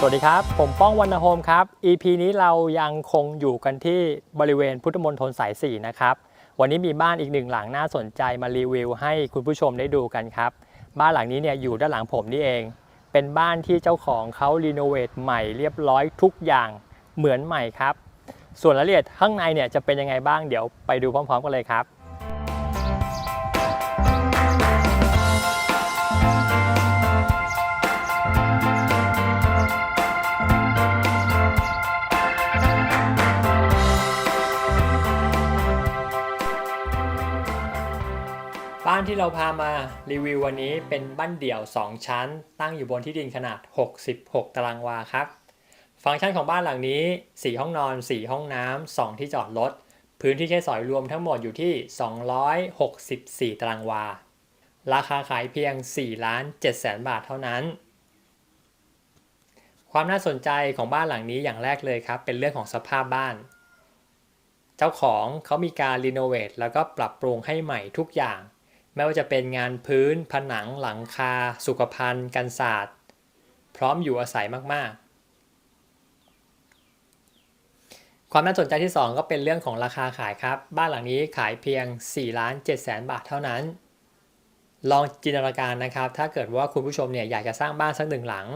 สวัสดีครับ ผมป้องวรรณโฮมครับ EP นี้เรายังคงอยู่กันที่บริเวณพุทธมณฑลสาย 4 นะครับ วันนี้มีบ้านอีกหนึ่งหลังน่าสนใจมารีวิวให้คุณผู้ชมได้ดูกันครับ บ้านหลังนี้เนี่ยอยู่ด้านหลังผมนี่เอง เป็นบ้านที่เจ้าของเขารีโนเวทใหม่เรียบร้อยทุกอย่างเหมือนใหม่ครับ ส่วนรายละเอียดข้างในเนี่ยจะเป็นยังไงบ้างเดี๋ยวไปดูพร้อม ๆ กันเลยครับานที่เราพามารีวิววันนี้เป็นบ้านเดี่ยว 2 ชั้น ตั้งอยู่บนที่ดินขนาด 66 ตารางวาครับ ฟังก์ชันของบ้านหลังนี้ 4 ห้องนอน 4 ห้องน้ำ2ที่จอดรถ พื้นที่ใช้สอยรวมทั้งหมดอยู่ที่ 264 ตารางวา ราคาขายเพียง 4 ล้าน7แสนบาทเท่านั้น ความน่าสนใจของบ้านหลังนี้อย่างแรกเลยครับ เป็นเรื่องของสภาพบ้านเจ้าของเขามีการรีโนเวทแล้วก็ปรับปรุงให้ใหม่ทุกอย่าง ไม่ว่าจะเป็นงานพื้น ผนัง หลังคา สุขภัณฑ์ กันศาสตร์ พร้อมอยู่อาศัยมาก ๆ ความน่าสนใจที่ 2 ก็เป็นเรื่องของราคาขายครับ บ้านหลังนี้ขายเพียง4ล้าน7แสนบาทเท่านั้น ลองจินตนาการนะครับ ถ้าเกิดว่าคุณผู้ชมเนี่ยอยากจะสร้างบ้านสักหนึ่งหลัง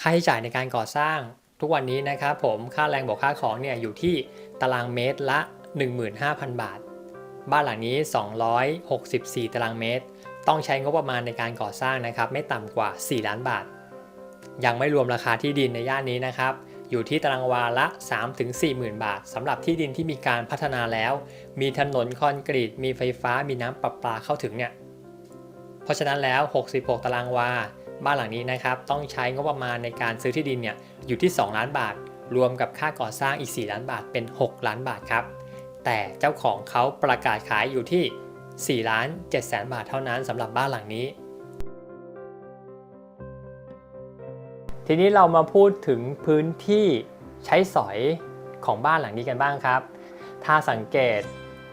ค่าใช้จ่ายในการก่อสร้าง ทุกวันนี้นะครับผมค่าแรงบวกค่าของเนี่ยอยู่ที่ตารางเมตรละ 15,000 บาท บ้านหลังนี้ 264 ตารางเมตร ต้องใช้งบประมาณในการก่อสร้างนะครับไม่ต่ำกว่า 4 ล้านบาท ยังไม่รวมราคาที่ดินในย่านนี้นะครับ อยู่ที่ตารางวาละ 3-4หมื่นบาทสำหรับที่ดินที่มีการพัฒนาแล้ว มีถนนคอนกรีต มีไฟฟ้า มีน้ำประปาเข้าถึงเนี่ย เพราะฉะนั้นแล้ว 66 ตารางวา บ้านหลังนี้นะครับ ต้องใช้งบประมาณในการซื้อที่ดินเนี่ยอยู่ที่ 2 ล้านบาท รวมกับค่าก่อสร้างอีก 4 ล้านบาทเป็น 6 ล้านบาทครับ แต่เจ้าของเขาประกาศขายอยู่ที่4ล้าน7แสนบาทเท่านั้นสำหรับบ้านหลังนี้ ทีนี้เรามาพูดถึงพื้นที่ใช้สอยของบ้านหลังนี้กันบ้างครับ ถ้าสังเกต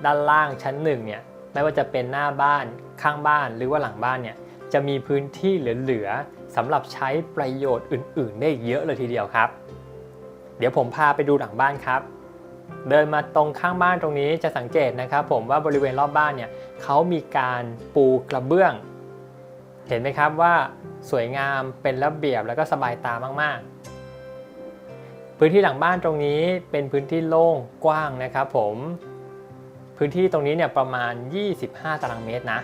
ด้านล่างชั้นหนึ่งเนี่ยไม่ว่าจะเป็นหน้าบ้านข้างบ้านหรือว่าหลังบ้านเนี่ยจะมีพื้นที่เหลือๆสำหรับใช้ประโยชน์อื่น ๆ ได้เยอะเลยทีเดียวครับ เดี๋ยวผมพาไปดูหลังบ้านครับ เดินมาตรงข้างบ้านตรงนี้จะสังเกตนะครับ ผมว่าบริเวณรอบบ้านเนี่ยเขามีการปูกระเบื้อง เห็นไหมครับว่าสวยงามเป็นระเบียบแล้วก็สบายตามาก ๆ พื้นที่หลังบ้านตรงนี้เป็นพื้นที่โล่งกว้างนะครับผมพื้นที่ตรงนี้เนี่ยประมาณ 25 ตารางเมตรนะ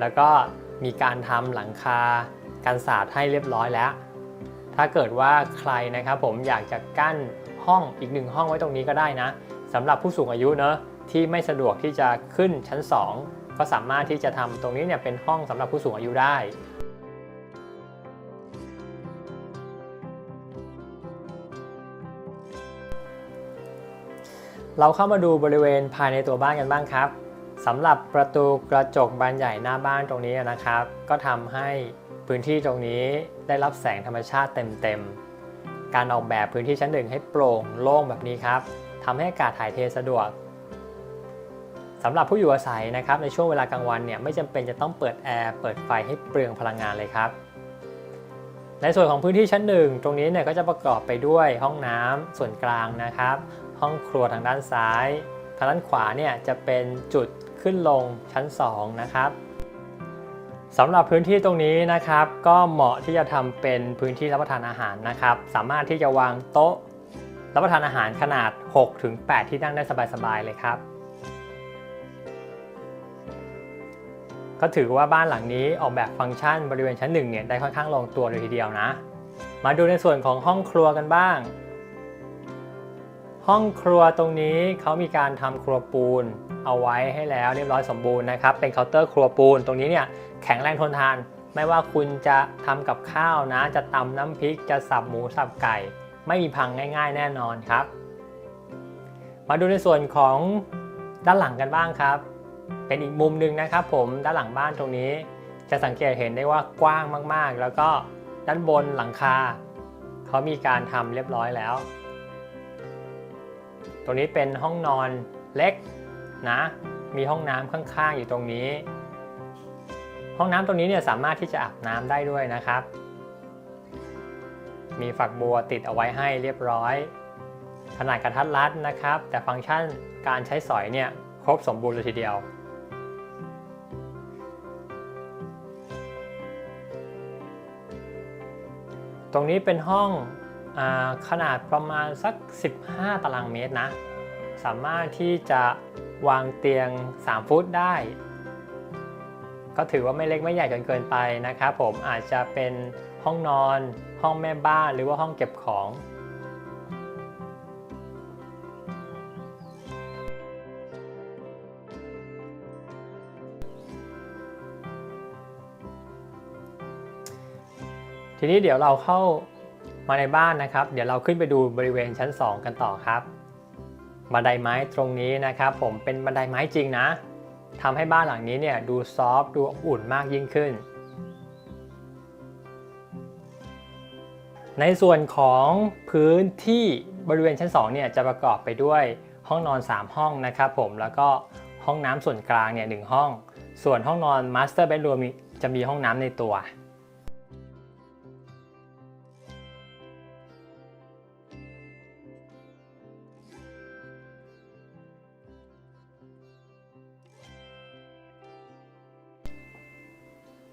แล้วก็มีการทำหลังคากันศาสตร์ให้เรียบร้อยแล้ว ถ้าเกิดว่าใครนะครับผมอยากจะกั้น ห้องอีกหนึ่งห้องไว้ตรงนี้ก็ได้นะสำหรับผู้สูงอายุเนอะที่ไม่สะดวกที่จะขึ้นชั้น 2 ก็สามารถที่จะทำตรงนี้เนี่ยเป็นห้องสำหรับผู้สูงอายุได้เราเข้ามาดูบริเวณภายในตัวบ้านกันบ้างครับสำหรับประตูกระจกบานใหญ่หน้าบ้านตรงนี้นะครับ ก็ทำให้พื้นที่ตรงนี้ได้รับแสงธรรมชาติเต็มๆ การออกแบบพื้นที่ชั้นหนึ่งให้โปร่งโล่งแบบนี้ครับทำให้อากาศถ่ายเทสะดวกสำหรับผู้อยู่อาศัยนะครับในช่วงเวลากลางวันเนี่ยไม่จำเป็นจะต้องเปิดแอร์เปิดไฟให้เปลืองพลังงานเลยครับ ในส่วนของพื้นที่ชั้นหนึ่งตรงนี้เนี่ยก็จะประกอบไปด้วยห้องน้ำส่วนกลางนะครับ ห้องครัวทางด้านซ้าย ทางด้านขวาเนี่ยจะเป็นจุดขึ้นลงชั้น 2 นะครับ สำหรับพื้นที่ตรงนี้นะครับ ก็เหมาะที่จะทำเป็นพื้นที่รับประทานอาหารนะครับ สามารถที่จะวางโต๊ะรับประทานอาหารขนาด 6-8 ที่นั่งได้สบายๆเลยครับ ก็ถือว่าบ้านหลังนี้ออกแบบฟังก์ชันบริเวณชั้นหนึ่งเนี่ยได้ค่อนข้างลงตัวเลยทีเดียวนะ มาดูในส่วนของห้องครัวกันบ้าง ห้องครัวตรงนี้เขามีการทำครัวปูน เอาไว้ให้แล้วเรียบร้อยสมบูรณ์นะครับเป็นเคาน์เตอร์ครัวปูน ตรงนี้เนี่ยแข็งแรงทนทาน ไม่ว่าคุณจะทำกับข้าวนะ จะตำน้ำพริกจะสับหมูสับไก่ ไม่มีพังง่าย ๆ แน่นอนครับ มาดูในส่วนของด้านหลังกันบ้างครับ เป็นอีกมุมหนึ่งนะครับผมด้านหลังบ้านตรงนี้ จะสังเกตเห็นได้ว่ากว้างมากๆ แล้วก็ด้านบนหลังคาเขามีการทำเรียบร้อยแล้ว ตรงนี้เป็นห้องนอนเล็กนะ มีห้องน้ำข้างๆอยู่ตรงนี้ ห้องน้ำตรงนี้เนี่ยสามารถที่จะอาบน้ำได้ด้วยนะครับ มีฝักบัวติดเอาไว้ให้เรียบร้อย ขนาดกระทัดรัดนะครับ แต่ฟังก์ชันการใช้สอยเนี่ยครบสมบูรณ์เลยทีเดียวตรงนี้เป็นห้อง ขนาดประมาณสัก 15 ตารางเมตรนะ สามารถที่จะวางเตียง 3 ฟุตได้ ก็ถือว่าไม่เล็กไม่ใหญ่จนเกินไปนะครับผมอาจจะเป็นห้องนอน ห้องแม่บ้านหรือว่าห้องเก็บของทีนี้เดี๋ยวเราเข้า มาในบ้านนะครับ เดี๋ยวเราขึ้นไปดูบริเวณชั้น 2 กันต่อครับบันไดไม้ตรงนี้นะครับ ผมเป็นบันไดไม้จริงนะทำให้บ้านหลังนี้เนี่ยดูซอฟดูอบอุ่นมากยิ่งขึ้น ในส่วนของพื้นที่บริเวณชั้น2เนี่ยจะประกอบไปด้วยห้องนอน 3 ห้องนะครับผมแล้วก็ห้องน้ำส่วนกลางเนี่ยหห้อง ส่วนห้องนอนมาสเตอร์เบดรูมจะมีห้องน้ำในตัว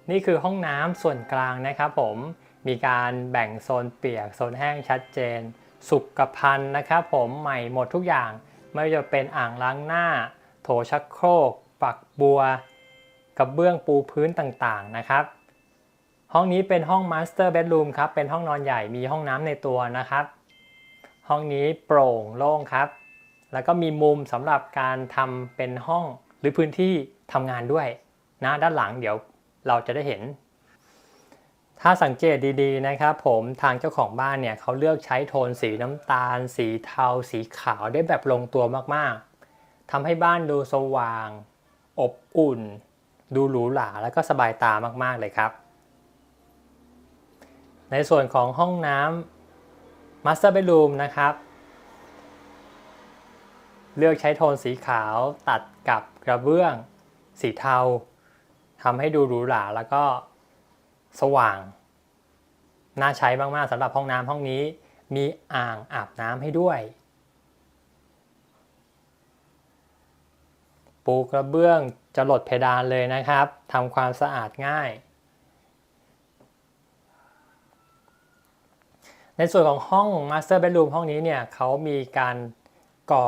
นี่คือห้องน้ำส่วนกลางนะครับผมมีการแบ่งโซนเปียกโซนแห้งชัดเจน สุขภัณฑ์นะครับผมใหม่หมดทุกอย่าง ไม่ว่าจะเป็นอ่างล้างหน้า โถชักโครก ปักบัวกระเบื้องปูพื้นต่างๆนะครับ ห้องนี้เป็นห้องมาสเตอร์เบดรูมครับเป็นห้องนอนใหญ่มีห้องน้ำในตัวนะครับ ห้องนี้โปร่งโล่งครับ แล้วก็มีมุมสำหรับการทำเป็นห้องหรือพื้นที่ทำงานด้วยนะด้านหลังเดี๋ยว เราจะได้เห็น ถ้าสังเกตดีๆนะครับ ผมทางเจ้าของบ้านเนี่ยเขาเลือกใช้โทนสีน้ำตาล สีเทา สีขาวได้แบบลงตัวมากๆทำให้บ้านดูสว่าง อบอุ่น ดูหรูหราแล้วก็สบายตามากๆเลยครับในส่วนของห้องน้ำ Master Bedroom นะครับ เลือกใช้โทนสีขาวตัดกับกระเบื้อง สีเทา ทำให้ดูหรูหราแล้วก็สว่าง น่าใช้มากๆสำหรับห้องน้ำห้องนี้ มีอ่างอาบน้ำให้ด้วย ปูกระเบื้องจะหลดเพดานเลยนะครับทำความสะอาดง่าย ในส่วนของห้อง Master Bedroom ห้องนี้เนี่ยเขามีการก่อ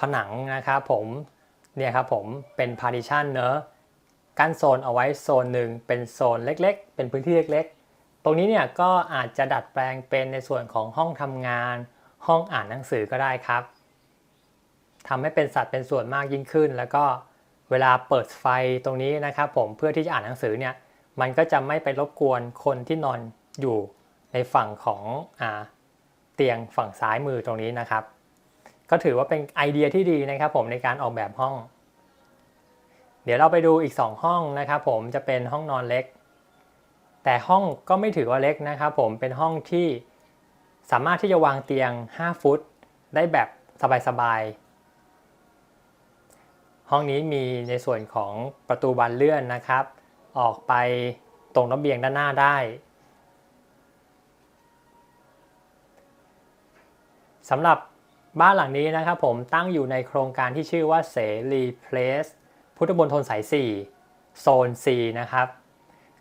ผนังนะครับผมเนี่ยครับผมเป็น partition เนอะ กั้นโซนเอาไว้โซนหนึ่งเป็นโซนเล็กๆ เป็นพื้นที่เล็กๆ ตรงนี้เนี่ยก็อาจจะดัดแปลงเป็นในส่วนของห้องทำงาน ห้องอ่านหนังสือก็ได้ครับทำให้เป็นสัดเป็นส่วนมากยิ่งขึ้น แล้วก็เวลาเปิดไฟตรงนี้นะครับ ผมเพื่อที่จะอ่านหนังสือเนี่ยมันก็จะไม่ไปรบกวนคนที่นอนอยู่ในฝั่งของอเตียงฝั่งซ้ายมือตรงนี้นะครับ ก็ถือว่าเป็นไอเดียที่ดีนะครับ ผมในการออกแบบห้อง เดี๋ยวเราไปดูอีก 2 ห้องนะครับผมจะเป็นห้องนอนเล็ก แต่ห้องก็ไม่ถือว่าเล็กนะครับผมเป็นห้องที่สามารถที่จะวางเตียง 5 ฟุต ได้แบบสบายๆห้องนี้มีในส่วนของประตูบานเลื่อนนะครับ ออกไปตรงระเบียงด้านหน้าได้สำหรับบ้านหลังนี้นะครับผมตั้งอยู่ในโครงการที่ชื่อว่าเสรีเพลส พุทธมณฑลสาย 4 โซน C นะครับ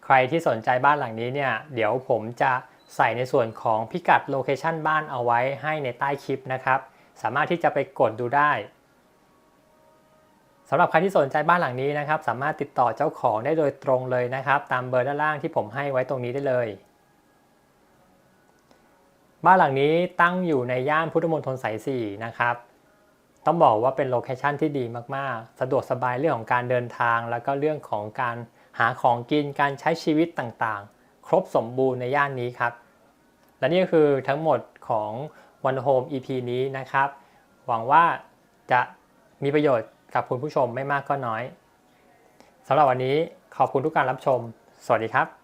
ใครที่สนใจบ้านหลังนี้เนี่ย เดี๋ยวผมจะใส่ในส่วนของพิกัดโลเคชันบ้านเอาไว้ให้ในใต้คลิปนะครับ สามารถที่จะไปกดดูได้สำหรับใครที่สนใจบ้านหลังนี้นะครับ สามารถติดต่อเจ้าของได้โดยตรงเลยนะครับ ตามเบอร์ด้านล่างที่ผมให้ไว้ตรงนี้ได้เลย บ้านหลังนี้ตั้งอยู่ในย่านพุทธมณฑลสาย 4 นะครับ ต้องบอกว่าเป็นโลเคชันที่ดีมากๆ สะดวกสบายเรื่องของการเดินทาง แล้วก็เรื่องของการหาของกินการใช้ชีวิตต่างๆ ครบสมบูรณ์ในย่านนี้ครับ และนี่ก็คือทั้งหมดของ One Home EP นี้นะครับ หวังว่าจะมีประโยชน์กับคุณผู้ชมไม่มากก็น้อยสำหรับวันนี้ขอบคุณทุกการรับชม สวัสดีครับ